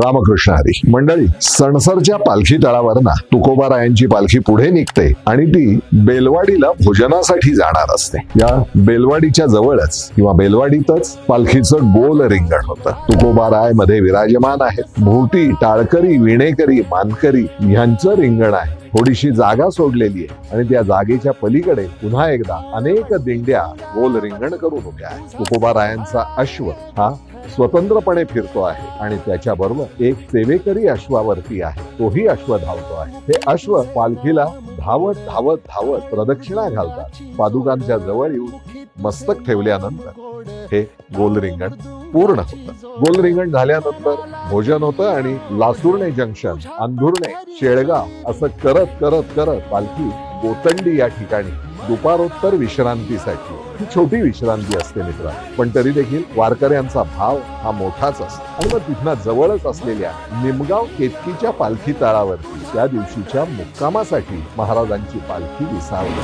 रामकृष्ण हरी. मंडळी सणसरच्या पालखी तळावर ना तुकोबारायांची पालखी पुढे निघते आणि ती बेलवाडीला भोजनासाठी जाणार असते. या बेलवाडीच्या जवळच किंवा बेलवाडीतच पालखीचं गोल रिंगण होतं. तुकोबारायमध्ये विराजमान आहेत भोवती टाळकरी विणेकरी मानकरी यांचं रिंगण आहे. थोडीशी जागा सोडलेली आहे आणि त्या जागेच्या पलीकडे पुन्हा एकदा अनेक दिंड्या गोल रिंगण करून उभ्या आहेत. तुकोबारायांचा अश्व हा स्वतंत्रपणे फिरतो आहे आणि त्याच्याबरोबर एक सेवेकरी अश्वावरती आहे. तोही अश्व धावतो आहे. हे अश्व पालखीला धावत धावत धावत प्रदक्षिणा घालतात. पादुकांच्या जवळ येऊन मस्तक ठेवल्यानंतर हे गोलरिंगण पूर्ण होतं. गोलरिंगण झाल्यानंतर भोजन होतं आणि लासुर्णे जंक्शन अंधुर्णे शेळगाव असं करत करत करत पालखी गोतंडी या ठिकाणी दुपारोत्तर विश्रांतीसाठी. ही छोटी विश्रांती असते मित्र. पण तरी देखील वारकऱ्यांचा भाव हा मोठाच असतो. आणि मग तिथनं जवळच असलेल्या निमगाव केतकीच्या पालखी तळावरती त्या दिवशीच्या मुक्कामासाठी महाराजांची पालखी विसावली.